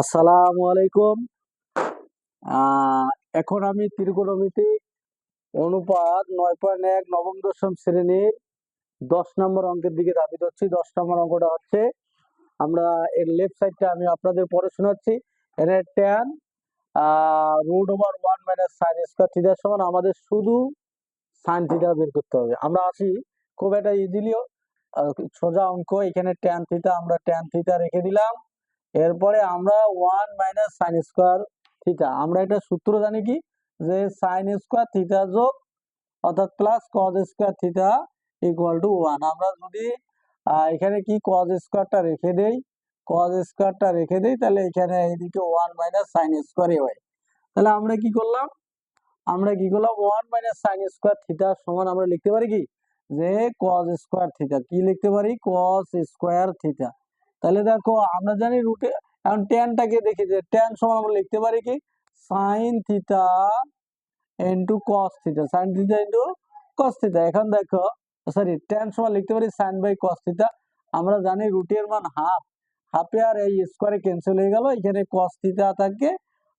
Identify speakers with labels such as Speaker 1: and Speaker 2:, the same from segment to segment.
Speaker 1: আসসালামু আলাইকুম। আহ, এখন আমি ত্রিকোণমিতিক অনুপাত নয় পয়েন্ট এক নবম দশম শ্রেণির দশ নম্বর অঙ্কের দিকে দাবি করছি দশ নম্বর অঙ্কটা হচ্ছে আমরা এর লেফট সাইডটা আমি আপনাদের পড়ে শোনাচ্ছি। এর tan root over one minus sine square থিটার সমান আমাদের শুধু সাইন থিটা বের করতে হবে। আমরা আসি খুব একটা ইজিলিও সোজা অঙ্ক এখানে ট্যান থিটা আমরা ট্যান থিটা রেখে দিলাম। এরপরে আমরা one minus sine square theta আমরা এটা সূত্র জানি কি? যে সাইন স্কোয়ার থিটা যোগ, অর্থাৎ plus cos square theta equal to one আমরা যদি এখানে কি কজ স্কোয়ারটা রেখে দেই কজ স্কোয়ারটা রেখে দেই, তাহলে এখানে এইদিকে ওয়ান মাইনাস সাইন স্কোয়ারই হয়। তাহলে আমরা কি করলাম? আমরা কি করলাম? One minus sine square theta সমান আমরা লিখতে পারি কি? যে কজ স্কোয়ার থিটা কি লিখতে পারি? কস স্কোয়ার থিটা তাহলে দেখো, আমরা জানি রুটে এখন ট্যানটাকে দেখি যে ট্যান সমান আমরা লিখতে পারি কি? Sine theta into cos theta sine theta into cos theta এখন দেখো সরি ট্যান সমান লিখতে পারি সাইন বাই কস থিটা আমরা জানি রুটের মান হাফ হাফে আর এই স্কোয়ারে ক্যান্সেল হয়ে গেল, এখানে কস থিটা থাকে,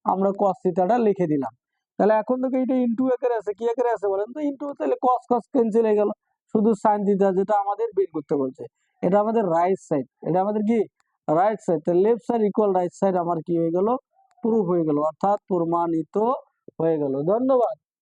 Speaker 1: আমরা কস থিটাটা লিখে দিলাম। তাহলে এখন থেকে এটা ইন্টু আকারে আছে, কি আকারে আছে বলেন তো? ইন্টু তাহলে কস কস ক্যান্সেল হয়ে গেল। শুধু সাইন থিটা যেটা আমাদের বের করতে বলছে। এটা আমাদের রাইট সাইড এটা আমাদের কি? রাইট সাইড তো left side equal right side আমার কি হয়ে গেল? প্রুফ হয়ে গেল, অর্থাৎ প্রমাণিত হয়ে গেল। ধন্যবাদ।